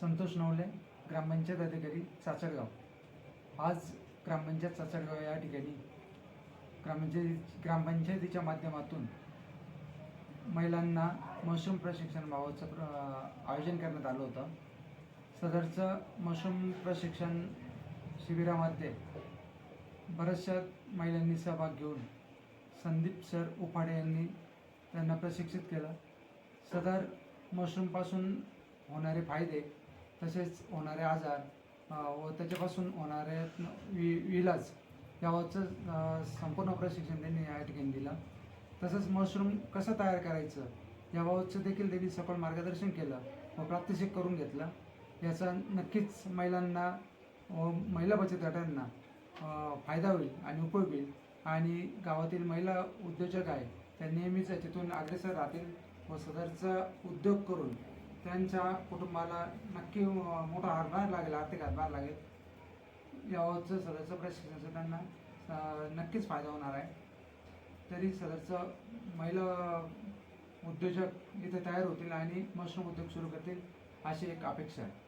संतोष नवले ग्रामपंचायत अधिकारी चाचडगाव आज ग्रामपंचायत चाचडगाव या ठिकाणी ग्रामपंचायत ग्रामपंचायतीच्या माध्यमातून महिलांना मशरूम प्रशिक्षण प्र आयोजन करण्यात आलं होतं. सदरचं मशरूम प्रशिक्षण शिबिरामध्ये बऱ्याचशा महिलांनी सहभाग घेऊन संदीप सर उपाडे यांनी त्यांना प्रशिक्षित केलं. सदर मशरूमपासून होणारे फायदे तसेच होणारे आजार व त्याच्यापासून होणारे वि इलाज यावरचं संपूर्ण प्रशिक्षण त्यांनी या ठिकाणी दिलं. तसंच मशरूम कसं तयार करायचं याबाबतचं देखील त्यांनी सखोल मार्गदर्शन केलं व प्रात्यक्षिक करून घेतलं. याचा नक्कीच महिलांना व महिला बचत गटांना फायदा होईल आणि उपयोग होईल. आणि गावातील महिला उद्योजक आहे त्या नेहमीच तिथून अग्रेसर राहतील व सदरचा उद्योग करून त्यांच्या कुटुंबाला नक्की मोठा हातभार लागेल आर्थिक हातभार लागेल. यावरचं सदरचं प्रशिक्षणाचं त्यांना नक्कीच फायदा होणार आहे. तरी सदरचं महिला उद्योजक इथे तयार होतील आणि मशरूम उद्योग सुरू करतील अशी एक अपेक्षा आहे.